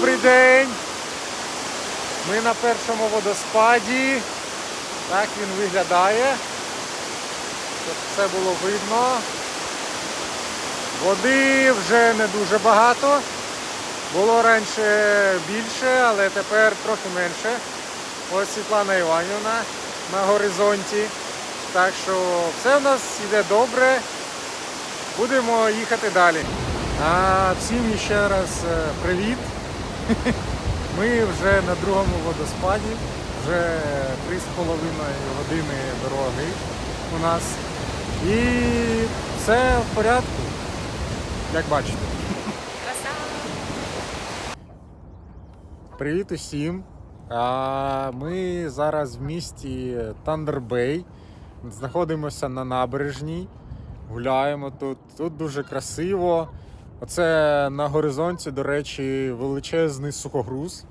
Добрий день! Ми на першому водоспаді. Так він виглядає. Щоб все було видно. Води вже не дуже багато. Було раніше більше, але тепер трохи менше. Ось Світлана Іванівна на горизонті. Так що все в нас йде добре. Будемо їхати далі. А всім ще раз е, привіт. Ми вже на другому водоспаді, вже 3,5 години дороги у нас. І все в порядку, як бачите. Привіт усім. А, Ми зараз в місті Тандербей. Знаходимося на набережній. Гуляємо тут. Тут дуже красиво. Оце на горизонті, до речі, величезний сухогруз.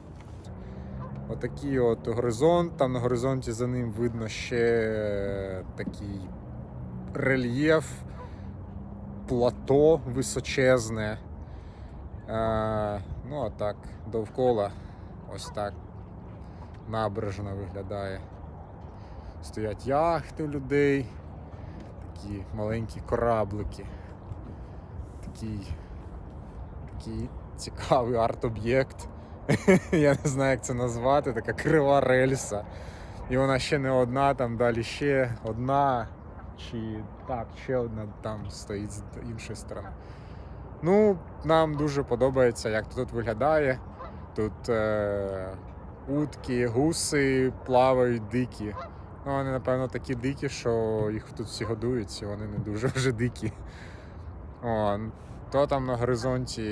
Отакий от горизонт. Там на горизонті за ним видно ще такий рельєф, плато височезне. А, ну, а так, довкола ось так набережна виглядає. Стоять яхти у людей, такі маленькі кораблики. Такий, такий цікавий арт-об'єкт. Я не знаю, як це назвати, така крива рельса. І вона ще не одна, там далі ще одна, чи так, ще одна там стоїть з іншої сторони. Ну, нам дуже подобається, як тут виглядає. Тут е, утки, гуси плавають дикі. Ну, вони, напевно, такі дикі, що їх тут всі годують, і вони не дуже вже дикі. О, то там на горизонті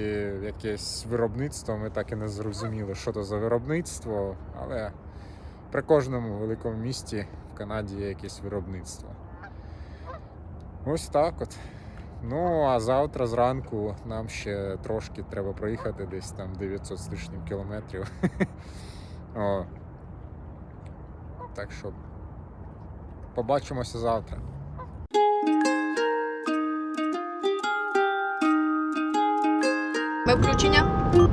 якесь виробництво, ми так і не зрозуміли, що то за виробництво, але при кожному великому місті в Канаді є якесь виробництво. Ось так от. Ну, а завтра зранку нам ще трошки треба проїхати, десь там 900 з лишнім кілометрів. О. Так що побачимося завтра. Ми включення?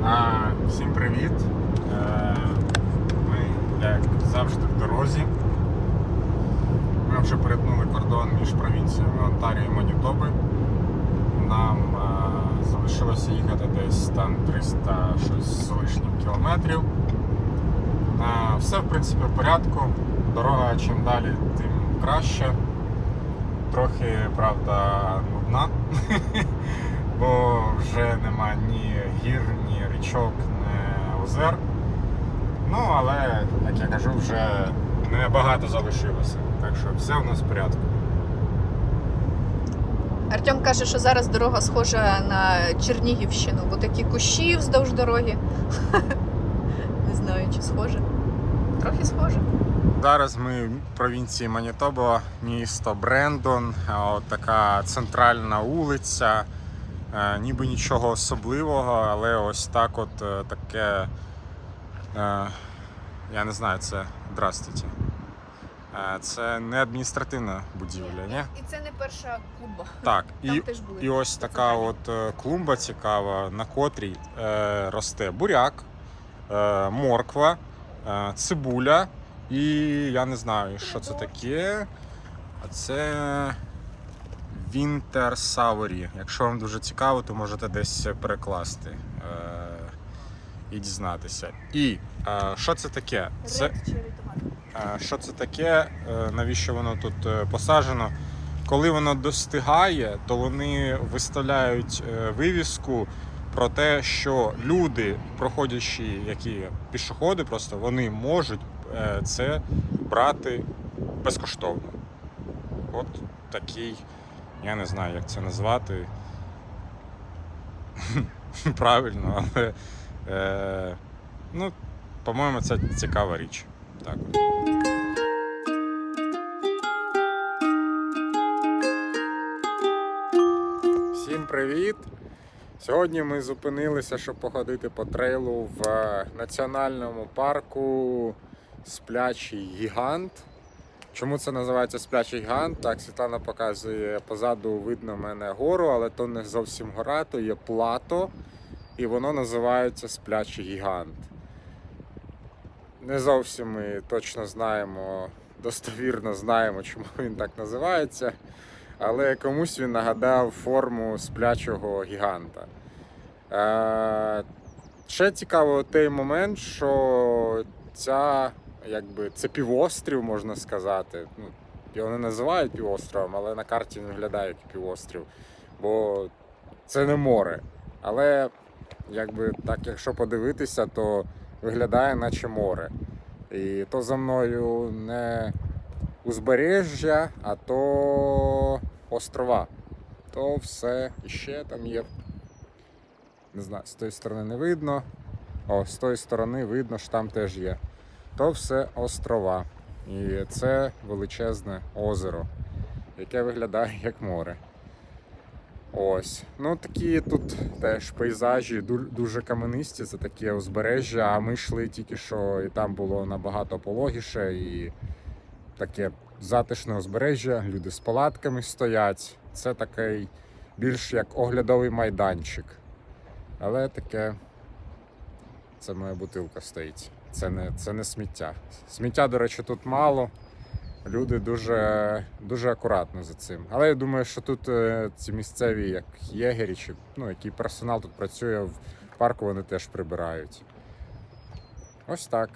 А, всім привіт. Е, Ми, як завжди, в дорозі. Ми вже перетнули кордон між провінціями Онтаріо і Манітоби. Нам е, залишилося їхати десь там 300 щось з лишнім кілометрів. Е, Все, в принципі, в порядку. Дорога чим далі, тим краще. Трохи, правда, нудна. бо вже нема ні гір, ні річок, ні озер. Ну, але, як я кажу, вже небагато залишилося. Так що все у нас в порядку. Артем каже, що зараз дорога схожа на Чернігівщину, бо такі кущі вздовж дороги. Не знаю, чи схоже. Трохи схоже. Зараз ми в провінції Манітоба, місто Брендон, от така центральна вулиця. Е, Ніби нічого особливого, але ось так от е, таке. е, Я не знаю, це. Здрастуйте. Це не адміністративна будівля, ні? І це не перша клуба. Так, Там і, теж були. і ось така от клумба цікава, на котрій е, росте буряк, е, морква, е, цибуля і я не знаю, що це таке. А це Winter Savory. Якщо вам дуже цікаво, то можете десь перекласти е, і дізнатися. І е, що це таке? Це, Е, Що це таке? е, Навіщо воно тут е, посаджено? Коли воно достигає, то вони виставляють е, вивіску про те, що люди, проходячі, які пішоходи, просто вони можуть е, це брати безкоштовно. От такий, я не знаю, як це назвати. Правильно, але е, ну, по-моєму, це цікава річ. Так. Всім привіт! Сьогодні ми зупинилися, щоб походити по трейлу в е, національному парку Сплячий гігант. Чому це називається Сплячий гігант? Так, Світлана показує позаду видно мене гору, але то не зовсім гора, то є плато. і воно називається Сплячий гігант. Не зовсім ми точно знаємо, достовірно знаємо, чому він так називається, але комусь він нагадав форму сплячого гіганта. Е, ще цікаво той момент, що ця, якби, це півострів, можна сказати. Ну, його не називають півостровом, але на карті він виглядає як півострів, бо це не море. Але якби так, якщо подивитися, то виглядає наче море. І то за мною не узбережжя, а то острова. То все іще там є. Не знаю, з тої сторони не видно. О, з тої сторони видно, що там теж є. То все острова. І це величезне озеро, яке виглядає як море. Ось. Ну такі тут теж пейзажі дуже каменисті, це таке узбережжя, а ми йшли тільки що і там було набагато пологіше і таке затишне узбережжя, люди з палатками стоять. Це такий більш як оглядовий майданчик. Але таке. Це моя бутилка стоїть. Це не, це не сміття. Сміття, до речі, тут мало. Люди дуже, дуже акуратно за цим. Але я думаю, що тут е, ці місцеві, як єгері, чи ну, який персонал тут працює в парку, вони теж прибирають. Ось так.